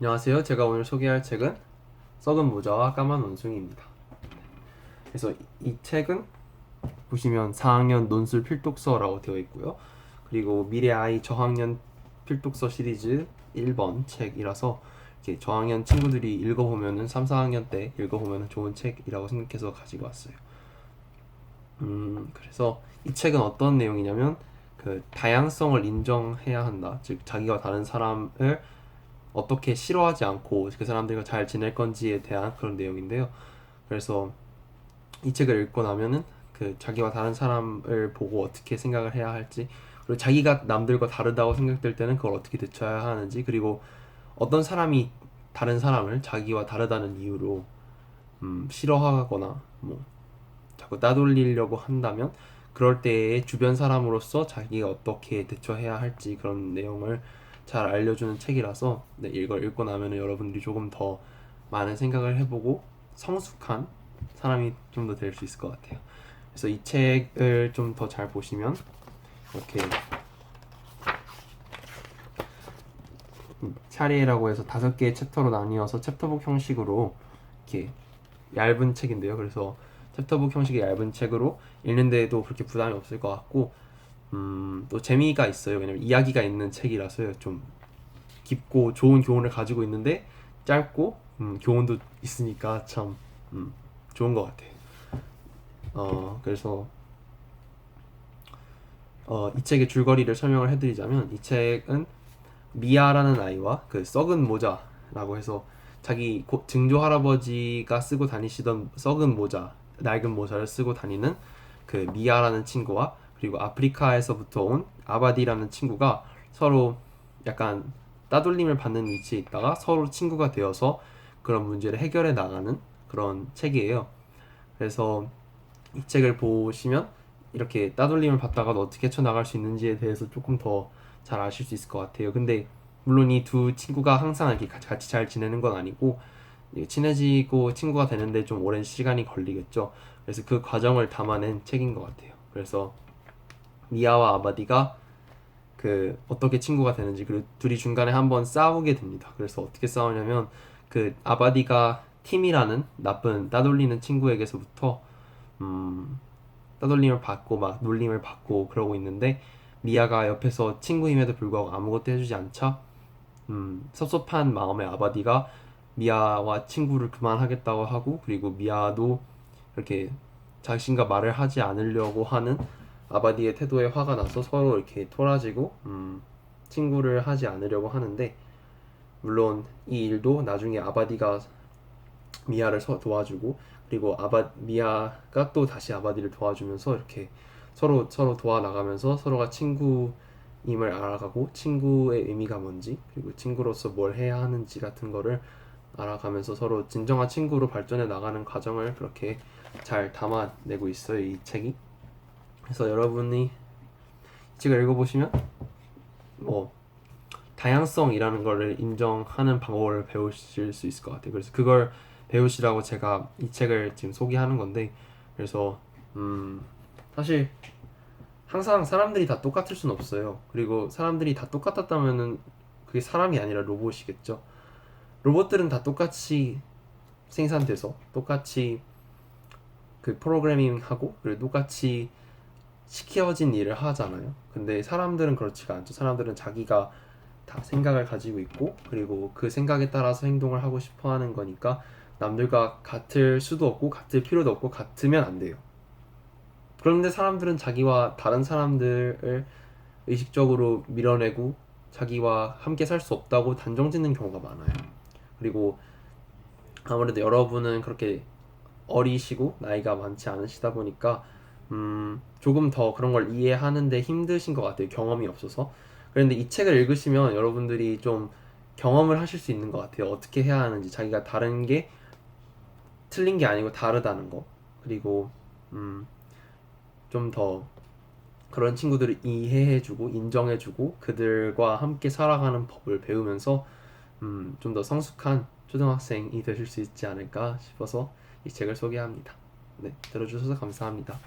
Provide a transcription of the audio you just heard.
안녕하세요. 제가 오늘 소개할 책은 썩은 모자와 까만 원숭이입니다. 그래서 이, 이 책은 보시면 4학년 논술 필독서라고 되어 있고요. 그리고 미래 아이 저학년 필독서 시리즈 1번 책이라서 이제 저학년 친구들이 읽어보면은 3, 4학년 때 읽어보면은 좋은 책이라고 생각해서 가지고 왔어요. 음, 그래서 이 책은 어떤 내용이냐면 그 다양성을 인정해야 한다. 즉 자기와 다른 사람을 어떻게 싫어하지 않고 그 사람들과 잘 지낼 건지에 대한 그런 내용인데요. 그래서 이 책을 읽고 나면은 그 자기와 다른 사람을 보고 어떻게 생각을 해야 할지 그리고 자기가 남들과 다르다고 생각될 때는 그걸 어떻게 대처해야 하는지 그리고 어떤 사람이 다른 사람을 자기와 다르다는 이유로 음, 싫어하거나 뭐 자꾸 따돌리려고 한다면 그럴 때에 주변 사람으로서 자기가 어떻게 대처해야 할지 그런 내용을 잘 알려주는 책이라서 네, 이걸 읽고 나면 여러분들이 조금 더 많은 생각을 해보고 성숙한 사람이 좀 더 될 수 있을 것 같아요. 그래서 이 책을 좀 더 잘 보시면 이렇게 음, 차례라고 해서 다섯 개의 챕터로 나뉘어서 챕터북 형식으로 이렇게 얇은 책인데요. 그래서 챕터북 형식의 얇은 책으로 읽는데도 그렇게 부담이 없을 것 같고 음, 또 재미가 있어요. 왜냐면 이야기가 있는 책이라서요. 좀 깊고 좋은 교훈을 가지고 있는데 짧고 음, 교훈도 있으니까 참 음, 좋은 것 같아요. 어, 그래서 어, 이 책의 줄거리를 설명을 해드리자면 이 책은 미아라는 아이와 그 썩은 모자라고 해서 자기 고- 증조 할아버지가 쓰고 다니시던 썩은 모자, 낡은 모자를 쓰고 다니는 그 미아라는 친구와 그리고 아프리카에서부터 온 아바디라는 친구가 서로 약간 따돌림을 받는 위치에 있다가 서로 친구가 되어서 그런 문제를 해결해 나가는 그런 책이에요. 그래서 이 책을 보시면 이렇게 따돌림을 받다가도 어떻게 헤쳐나갈 수 있는지에 대해서 조금 더 잘 아실 수 있을 것 같아요. 근데 물론 이 두 친구가 항상 이렇게 같이, 잘 지내는 건 아니고 친해지고 친구가 되는데 좀 오랜 시간이 걸리겠죠. 그래서 그 과정을 담아낸 책인 것 같아요. 그래서 미아와 아바디가 그 어떻게 친구가 되는지 그리고 둘이 중간에 한번 싸우게 됩니다. 그래서 어떻게 싸우냐면 그 아바디가 팀이라는 나쁜 따돌리는 친구에게서부터 음 따돌림을 받고 막 놀림을 받고 그러고 있는데 미아가 옆에서 친구임에도 불구하고 아무것도 해주지 않자 음 섭섭한 마음의 아바디가 미아와 친구를 그만하겠다고 하고 그리고 미아도 이렇게 자신과 말을 하지 않으려고 하는 아바디의 태도에 화가 나서 서로 이렇게 토라지고 음, 친구를 하지 않으려고 하는데 물론 이 일도 나중에 아바디가 미아를 서- 도와주고 그리고 아바 미아가 또 다시 아바디를 도와주면서 이렇게 서로 서로 도와 나가면서 서로가 친구임을 알아가고 친구의 의미가 뭔지 그리고 친구로서 뭘 해야 하는지 같은 거를 알아가면서 서로 진정한 친구로 발전해 나가는 과정을 그렇게 잘 담아내고 있어요 이 책이. 그래서 여러분이 이 책을 읽어보시면 뭐 다양성이라는 거를 인정하는 방법을 배우실 수 있을 것 같아요. 그래서 그걸 배우시라고 제가 이 책을 지금 소개하는 건데 그래서 음 사실 항상 사람들이 다 똑같을 수는 없어요. 그리고 사람들이 다 똑같았다면은 그게 사람이 아니라 로봇이겠죠. 로봇들은 다 똑같이 생산돼서 똑같이 그 프로그래밍 하고 그리고 똑같이 시켜진 일을 하잖아요. 근데 사람들은 그렇지가 않죠. 사람들은 자기가 다 생각을 가지고 있고 그리고 그 생각에 따라서 행동을 하고 싶어 하는 거니까 남들과 같을 수도 없고 같을 필요도 없고 같으면 안 돼요. 그런데 사람들은 자기와 다른 사람들을 의식적으로 밀어내고 자기와 함께 살 수 없다고 단정 짓는 경우가 많아요. 그리고 아무래도 여러분은 그렇게 어리시고 나이가 많지 않으시다 보니까 음, 조금 더 그런 걸 이해하는데 힘드신 것 같아요. 경험이 없어서. 그런데 이 책을 읽으시면 여러분들이 좀 경험을 하실 수 있는 것 같아요. 어떻게 해야 하는지 자기가 다른 게 틀린 게 아니고 다르다는 거. 그리고 음, 좀 더 그런 친구들을 이해해주고 인정해주고 그들과 함께 살아가는 법을 배우면서 음, 좀 더 성숙한 초등학생이 되실 수 있지 않을까 싶어서 이 책을 소개합니다. 네, 들어주셔서 감사합니다.